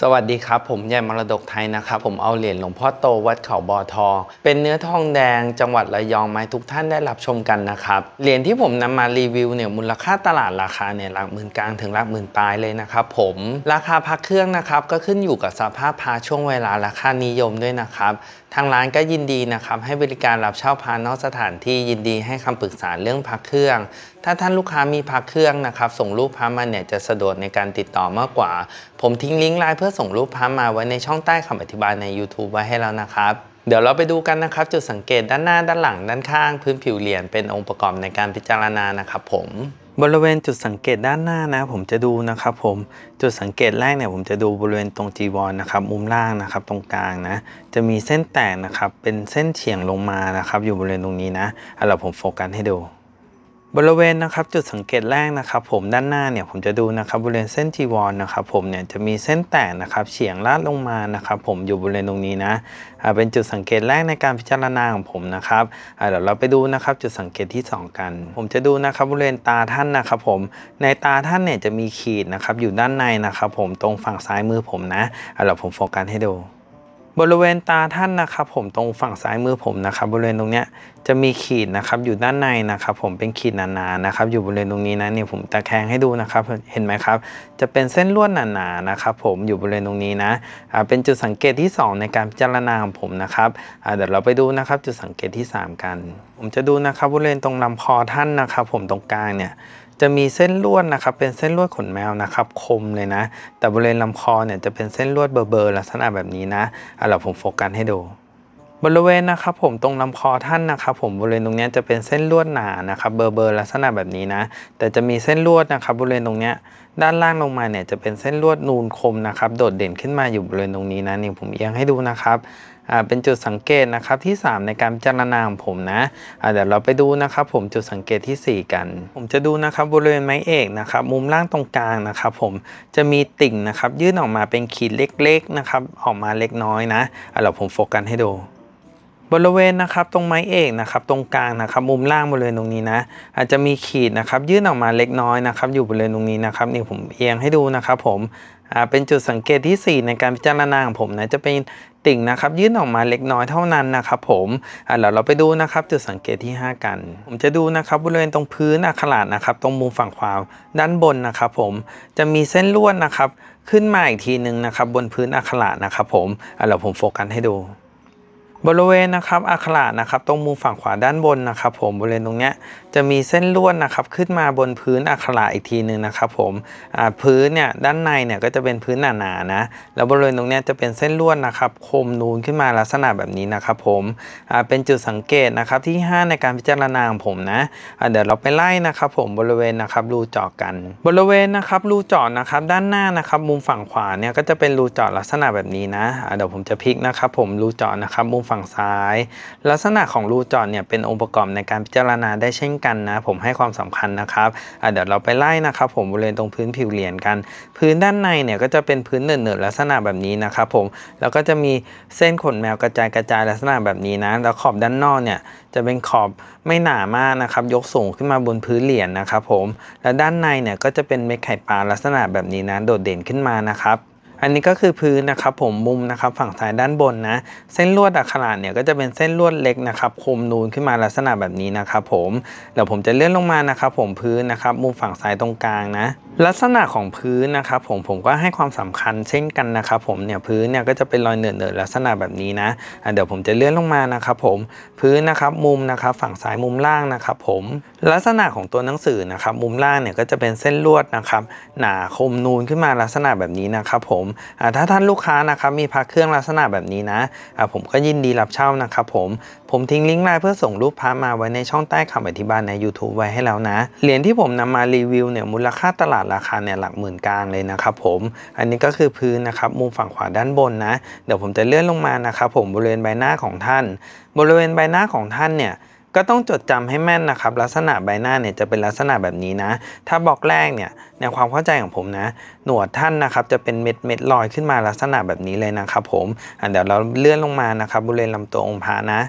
สวัสดีครับ ผมใหญ่มรดกไทยนะครับ ผมเอาเหรียญหลวงพ่อโตวัดเขาบอทอ เป็นเนื้อทองแดงจังหวัดระยองมาให้ทุกท่านได้รับชมกันนะครับ เหรียญที่ผมนำมารีวิวเนี่ยมูลค่าตลาดราคาเนี่ยหลักหมื่นกลางถึงหลักหมื่นปลายเลยนะครับผมราคาพักเครื่องนะครับก็ขึ้นอยู่กับสภาพพาช่วงเวลาราคานิยมด้วยนะครับทางร้านก็ยินดีนะครับให้บริการรับเช่าพานอกสถานที่ยินดีให้คำปรึกษาเรื่องพักเครื่อง ถ้าท่านลูกค้ามีพักเครื่องนะครับ ส่งรูปพระมาเนี่ยจะสะดวกในการติดต่อมากกว่า ผมทิ้งลิงก์ไลน์เพื่อส่งรูปพระมาไว้ในช่องใต้คำอธิบายใน YouTube ไว้ให้แล้วนะครับเดี๋ยวเราไปดูกันนะครับ จุดสังเกตด้านหน้าด้านหลังด้านข้าง พื้นผิวเหรียญเป็นองค์ประกอบในการพิจารณานะครับผมบริเวณจุดสังเกตด้านหน้านะ ผมจะดูนะครับผมจุดสังเกตแรกเนี่ยผมจะดูบริเวณตรงจีวรนะครับมุมล่างนะครับตรงกลางนะ จะมีเส้นแตกนะครับเป็นเส้นเฉียงลงมานะครับ อยู่บริเวณตรงนี้นะเอาล่ะผมโฟกัสให้ดู บริเวณนะครับจุดสังเกตแรกนะครับ ผมด้านหน้าเนี่ยผมจะดูนะครับบริเวณเส้นจีวรนะครับผมเนี่ยจะมีเส้นแตกนะครับเฉียงลาดลงมานะครับ ผมอยู่บริเวณตรงนี้นะอ่าเป็นจุดสังเกตแรกในการพิจารณาของผมนะครับอ่าเดี๋ยวเราไปดูนะครับจุดสังเกตที่ 2 กัน ผมจะดูนะครับบริเวณตาท่านนะครับ ผมในตาท่านเนี่ยจะมีขีดนะครับอยู่ด้านในนะครับ ผมตรงฝั่งซ้ายมือผมนะอ่าเดี๋ยวผมโฟกัสให้ดู บริเวณตาท่านนะครับผมตรงฝั่งซ้ายมือผมนะครับบริเวณตรงเนี้ยจะมีขีดนะครับอยู่ด้านในนะครับผมเป็นขีดหนาๆนะครับอยู่บริเวณตรงนี้นะเนี่ยผมตะแคงให้ดูนะครับเห็นไหมครับจะเป็นเส้นลวดหนาๆนะครับผมอยู่บริเวณตรงนี้นะอ่าเป็นจุดสังเกตที่ 2 ในการพิจารณาของผมนะครับอ่าเดี๋ยวเราไปดูนะครับจุดสังเกตที่ 3 กัน ผมจะดูนะครับบริเวณตรงลำคอท่านนะครับผมตรงกลางเนี่ย จะมีเส้นลวดนะครับเป็นเส้นลวดขนแมวนะครับคมเลยนะ แต่บริเวณลำคอเนี่ยจะเป็นเส้นลวดเบอร์ๆลักษณะแบบนี้นะเอาล่ะผมโฟกัสให้ดูบริเวณนะครับผมตรงลำคอท่านนะครับผมบริเวณตรงนี้จะเป็นเส้นลวดหนานะครับเบอร์เบอร์ลักษณะแบบนี้นะ แต่จะมีเส้นลวดนะครับบริเวณตรงนี้ด้านล่างลงมาเนี่ยจะเป็นเส้นลวดนูนคมนะครับโดดเด่นขึ้นมาอยู่บริเวณตรงนี้นะนี่ผมเอียงให้ดูนะครับ เป็นจุดสังเกตนะครับที่ 3 ในการพิจารณาของผมนะเดี๋ยวเราไปดูนะครับผมจุดสังเกตทีสี่ 4 กัน ผมจะดูนะครับบริเวณไม้เอกนะครับมุมล่างตรงกลางนะครับผมจะมีติ่งนะครับยื่นออกมาเป็นขีดเล็กๆนะครับออกมาเล็กน้อยนะเดี๋ยวผมโฟกัสให้ดูบริเวณนะครับตรงไม้เอกนะครับตรงกลางนะครับมุมล่างบริเวณตรงนี้นะ อาจจะมีขีดนะครับยื่นออกมาเล็กน้อยนะครับอยู่บริเวณตรงนี้นะครับนี่ผมเอียงให้ดูนะครับผมเป็นจุดสังเกตที่ 4 ในการพิจารณาของผมนะจะเป็น ติ่งนะครับยื่นออกมาเล็กน้อยเท่านั้นนะครับผมอ่าเดี๋ยวเราไปดูนะครับจุดสังเกตที่ 5 กัน ผมจะดูนะครับบริเวณตรงพื้นอักขระนะครับตรงมุมฝั่งขวาด้านบนนะครับผมจะมีเส้นลวดนะครับขึ้นมาอีกทีหนึ่งนะครับบนพื้นอักขระนะครับผมอ่าเดี๋ยวผมโฟกัสให้ดู บริเวณนะครับอักขระนะครับตรงมุมฝั่งขวาด้านบนนะครับ ผมบริเวณตรงเนี้ยจะมีเส้นลวดนะครับขึ้นมาบนพื้นอักขระอีกทีหนึ่งนะครับ ผมพื้นเนี่ยด้านในเนี่ยก็จะเป็นพื้นหนาๆนะแล้วบริเวณตรงเนี้ยจะเป็นเส้นลวดนะครับคมนูนขึ้นมาลักษณะแบบนี้นะครับ ผมเป็นจุดสังเกตนะครับที่ 5 ในการพิจารณาของผมนะเดี๋ยวเราไปไล่นะครับ ผมบริเวณนะครับรูเจาะกัน บริเวณนะครับรูเจาะนะครับด้านหน้านะครับมุมฝั่งขวาเนี่ยก็จะเป็นรูเจาะลักษณะแบบนี้นะเดี๋ยวผมจะพลิกนะครับ ผมรูเจาะนะครับมุมฝั่งซ้าย ลักษณะของรูจาะเนี่ยเป็นองค์ประกอบในการพิจารณาได้เช่นกันนะ ผมให้ความสำคัญนะครับเดี๋ยวเราไปไล่นะครับ ผมบริเวณตรงพื้นผิวเหรียญกัน พื้นด้านในเนี่ยก็จะเป็นพื้นเนิร์ๆลักษณะแบบนี้นะครับผมแล้วก็จะมีเส้นขนแมวกระจายกระจายลักษณะแบบนี้นะแล้วขอบด้านนอกเนี่ยจะเป็นขอบไม่หนามากนะครับยกสูงขึ้นมาบนพื้นเหรียญนะครับผมและด้านในเนี่ยก็จะเป็นเม็ดไข่ปลาลักษณะแบบนี้นะโดดเด่นขึ้นมานะครับ อันนี้ก็คือพื้นนะครับผมมุมนะครับฝั่งซ้ายด้านบนนะ เส้นลวดอักขระเนี่ยก็จะเป็นเส้นลวดเล็กนะครับคมนูนขึ้นมาลักษณะแบบนี้นะครับผมเดี๋ยวผมจะเลื่อนลงมานะครับผมพื้นนะครับมุมฝั่งซ้ายตรงกลางนะ ลักษณะของพื้นนะครับผมผมก็ให้ความสำคัญเช่นกันนะครับผมเนี่ยพื้นเนี่ยก็จะเป็นรอยเหนือๆลักษณะแบบนี้นะอะเดี๋ยวผมจะเลื่อนลงมานะครับผมพื้นนะครับมุมนะครับฝั่งซ้ายมุมล่างนะครับผมลักษณะของตัวหนังสือนะครับมุมล่างเนี่ยก็จะเป็นเส้นลวดนะครับหนาคมนูนขึ้นมาลักษณะแบบนี้นะครับผมอะถ้าท่านลูกค้านะครับมีพระเครื่องลักษณะแบบนี้นะผมก็ยินดีรับเช่านะครับผมผมทิ้งลิงก์ไลน์เพื่อส่งรูปพระมาไว้ในช่องใต้คำอธิบายใน YouTube ไว้ให้แล้วนะเหรียญที่ผมนำมารีวิวเนี่ยมูลค่าตลาดราคาเนี่ยหลักหมื่นกลางเลยนะครับผมอันนี้ก็คือพื้นนะครับมุมฝั่งขวาด้านบนนะ เดี๋ยวผมจะเลื่อนลงมานะครับผมบริเวณใบหน้าของท่าน บริเวณใบหน้าของท่านเนี่ย ก็ต้องจดจำให้แม่นนะครับ ลักษณะใบหน้าเนี่ยจะเป็นลักษณะแบบนี้นะ ถ้าบอกแรกเนี่ยในความเข้าใจของผมนะ หนวดท่านนะครับจะเป็นเม็ดเม็ดลอยขึ้นมาลักษณะแบบนี้เลยนะครับผมอะเดี๋ยวเราเลื่อนลงมานะครับบริเวณลำตัวองค์พระนะ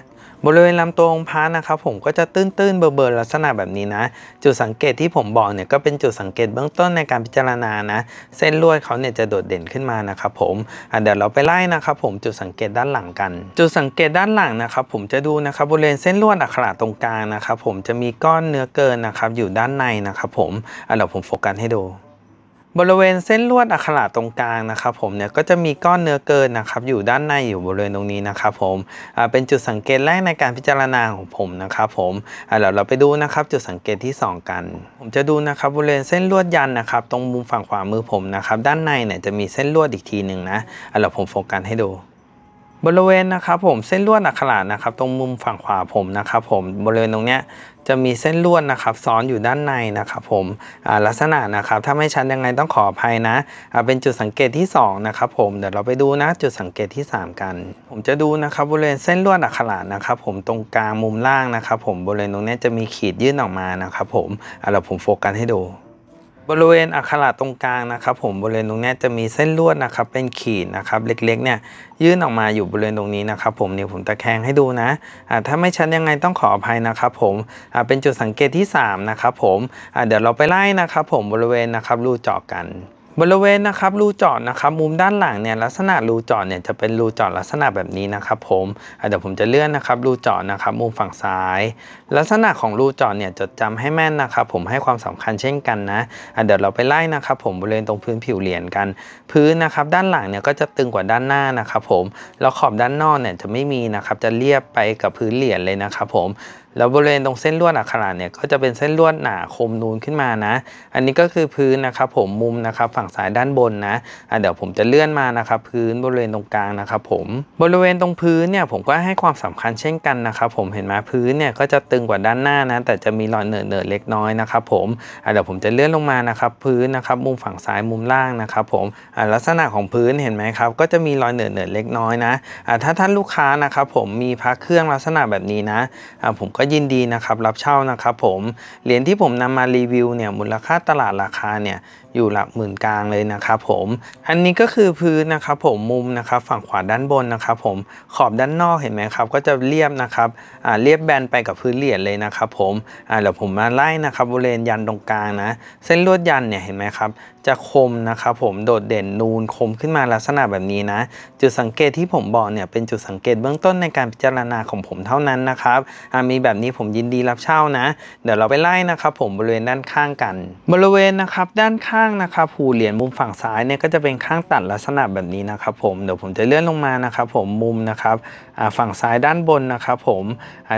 บริเวณลำตัวองค์พระนะครับผมก็จะตื้นๆเบลอๆลักษณะแบบนี้นะ จุดสังเกตที่ผมบอกเนี่ยก็เป็นจุดสังเกตเบื้องต้นในการพิจารณานะเส้นลวดเขาเนี่ยจะโดดเด่นขึ้นมานะครับผมเดี๋ยวเราไปไล่นะครับผมจุดสังเกตด้านหลังกัน จุดสังเกตด้านหลังนะครับผมจะดูนะครับบริเวณเส้นลวดอักขระตรงกลางนะครับผมจะมีก้อนเนื้อเกินนะครับอยู่ด้านในนะครับผมเดี๋ยวผมโฟกัสให้ดู บริเวณเส้นลวดอักขระตรงกลางนะครับผมเนี่ยก็จะมีก้อนเนื้อเกินนะครับอยู่ด้านในอยู่บริเวณตรงนี้นะครับผมอ่าเป็นจุดสังเกตแรกในการพิจารณาของผมนะครับผมอ่าเดี๋ยวเราไปดูนะครับจุดสังเกตที่ 2 กัน ผมจะดูนะครับบริเวณเส้นลวดยันนะครับตรงมุมฝั่งขวามือผมนะครับด้านในเนี่ยจะมีเส้นลวดอีกทีหนึ่งนะอ่าเดี๋ยวผมโฟกัสให้ดู บริเวณนะครับผมเส้นลวดอักขระนะครับ ตรงมุมฝั่งขวาผมนะครับผมบริเวณตรงเนี้ยจะมีเส้นลวดนะครับซ้อนอยู่ด้านในนะครับผมลักษณะนะครับถ้าไม่ชัดยังไงต้องขออภัยนะเป็นจุดสังเกตที่2นะครับผมเดี๋ยวเราไปดูนะจุดสังเกตที่ 3 กัน ผมจะดูนะครับบริเวณเส้นลวดอักขระนะครับผมตรงกลางมุมล่างนะครับผมบริเวณตรงเนี้ยจะมีขีดยื่นออกมานะครับผมอ่าเราผมโฟกัสให้ดู บริเวณอักขระตรงกลางนะครับ ผมบริเวณตรงนี้จะมีเส้นลวดนะครับ เป็นขีดนะครับ เล็กๆเนี่ยยื่นออกมาอยู่บริเวณตรงนี้นะครับ ผมเนี่ยผมตะแคงให้ดูนะถ้าไม่ชัดยังไงต้องขออภัยนะครับ ผมเป็นจุดสังเกตที่3นะครับผมเดี๋ยวเราไปไล่นะครับ ผมบริเวณนะครับรูเจาะกัน บริเวณนะครับรูเจาะนะครับมุมด้านหลังเนี่ยลักษณะรูเจาะเนี่ยจะเป็นรูเจาะลักษณะแบบนี้นะครับผมเดี๋ยวผมจะเลื่อนนะครับรูเจาะนะครับมุมฝั่งซ้าย ลักษณะของรูเจาะเนี่ยจดจำให้แม่นนะครับผมให้ความสำคัญเช่นกันนะเดี๋ยวเราไปไล่นะครับผมบริเวณตรงพื้นผิวเหรียญกัน พื้นนะครับด้านหลังเนี่ยก็จะตึงกว่าด้านหน้านะครับผมแล้วขอบด้านนอกเนี่ยจะไม่มีนะครับจะเรียบไปกับพื้นเหรียญเลยนะครับผม แล้วบริเวณตรงเส้นลวดอักขระเนี่ยก็จะเป็นเส้นลวดหนาคมนูนขึ้นมานะ อันนี้ก็คือพื้นนะครับผมมุมนะครับฝั่งซ้ายด้านบนนะอะเดี๋ยวผมจะเลื่อนมานะครับพื้นบริเวณตรงกลางนะครับผมบริเวณตรงพื้นเนี่ยผมก็ให้ความสำคัญเช่นกันนะครับผมเห็นไหมพื้นเนี่ยก็จะตึงกว่าด้านหน้านะแต่จะมีรอยเหนอะเนอะเล็กน้อยนะครับผมอะเดี๋ยวผมจะเลื่อนลงมานะครับพื้นนะครับมุมฝั่งซ้ายมุมล่างนะครับผมอะลักษณะของพื้นเห็นไหมครับก็จะมีรอยเหนอะเนอะเล็กน้อยนะอะถ้าท่านลูกค้านะครับผมมีพระเครื่องลักษณะแบบนี้นะอะผมก็ยินดีนะครับรับเช่านะครับผมเหรียญที่ผมนำมารีวิวเนี่ยมูลค่าตลาดราคาเนี่ยอยู่หลักหมื่นกลางเลยนะครับผมอันนี้ก็คือพื้นนะครับผมมุมนะครับฝั่งขวาด้านบนนะครับผมขอบด้านนอกเห็นไหมครับก็จะเรียบนะครับอ่าเรียบแบนไปกับพื้นเหรียญเลยนะครับผมอ่าเดี๋ยวผมมาไล่นะครับบริเวณยันตรงกลางนะ เส้นลวดยันเนี่ยเห็นไหมครับจะคมนะครับผมโดดเด่นนูนคมขึ้นมาลักษณะแบบนี้นะ จุดสังเกตที่ผมบอกเนี่ยเป็นจุดสังเกตเบื้องต้นในการพิจารณาของผมเท่านั้นนะครับอ่ามีแบบนี้ผมยินดีรับเช่านะ เดี๋ยวเราไปไล่นะครับ ผมบริเวณด้านข้างกัน บริเวณนะครับด้านข้างนะครับหูเหรียญมุมฝั่งซ้ายเนี่ยก็จะเป็นข้างตัดลักษณะแบบนี้นะครับ ผมเดี๋ยวผมจะเลื่อนลงมานะครับผมมุมนะครับฝั่งซ้ายด้านบนนะครับผม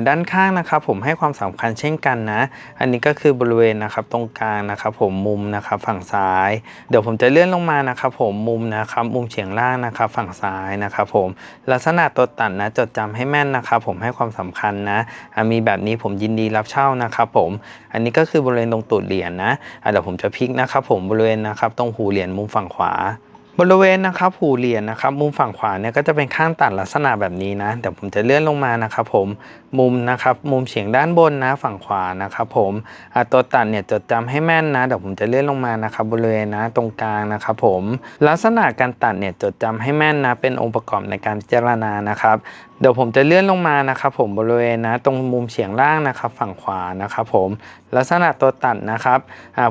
ด้านข้างนะครับผมให้ความสำคัญเช่นกันนะ อันนี้ก็คือบริเวณนะครับตรงกลางนะครับผมมุมนะครับฝั่งซ้าย เดี๋ยวผมจะเลื่อนลงมานะครับผมมุมนะครับมุมเฉียงล่างนะครับฝั่งซ้ายนะครับผมลักษณะตัวตัดนะจดจำให้แม่นนะครับผมให้ความสำคัญนะอะมีแบบนี้ผมยินดีรับเช่านะครับผม อันนี้ก็คือบริเวณตรงตูดเหรียญนะอะเดี๋ยวผมจะพลิกนะครับผมบริเวณนะครับตรงหูเหรียญมุมฝั่งขวา บริเวณนะครับหูเหรียญนะครับมุมฝั่งขวาเนี่ยก็จะเป็นข้างตัดลักษณะแบบนี้นะเดี๋ยวผมจะเลื่อนลงมานะครับผมมุมนะครับมุมเฉียงด้านบนนะฝั่งขวานะครับผมตัวตัดเนี่ยจดจำให้แม่นนะเดี๋ยวผมจะเลื่อนลงมานะครับบริเวณนะตรงกลางนะครับผมลักษณะการตัดเนี่ยจดจำให้แม่นนะเป็นองค์ประกอบในการพิจารณานะครับเดี๋ยวผมจะเลื่อนลงมานะครับผมบริเวณนะตรงมุมเฉียงล่างนะครับฝั่งขวานะครับผมลักษณะตัวตัดนะครับ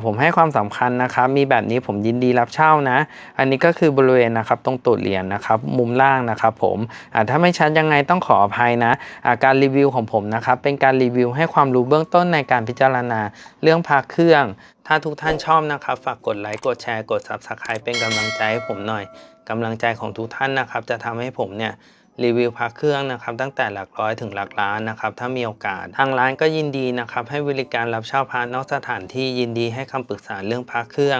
ผมให้ความสำคัญนะครับมีแบบนี้ผมยินดีรับเช่านะ อันนี้ก็คือบริเวณนะครับตรงตูดเหรียญนะครับมุมล่างนะครับผมถ้าไม่ชัดยังไงต้องขออภัยนะาการรีวิวของผมนะครับเป็นการรีวิวให้ความรู้เบื้องต้นในการพิจารณาเรื่องพาเครื่อง ถ้าทุกท่านชอบนะครับฝากกดไลค์กดแชร์กด Subscribe เป็นกำลังใจให้ผมหน่อยกำลังใจของทุกท่านนะครับจะทำให้ผมเนี่ยรีวิวพระเครื่องนะครับตั้งแต่หลักร้อยถึงหลักล้านนะครับถ้ามีโอกาส ทางร้านก็ยินดีนะครับให้บริการรับเช่าพระนอกสถานที่ยินดีให้คำปรึกษาเรื่องพระเครื่อง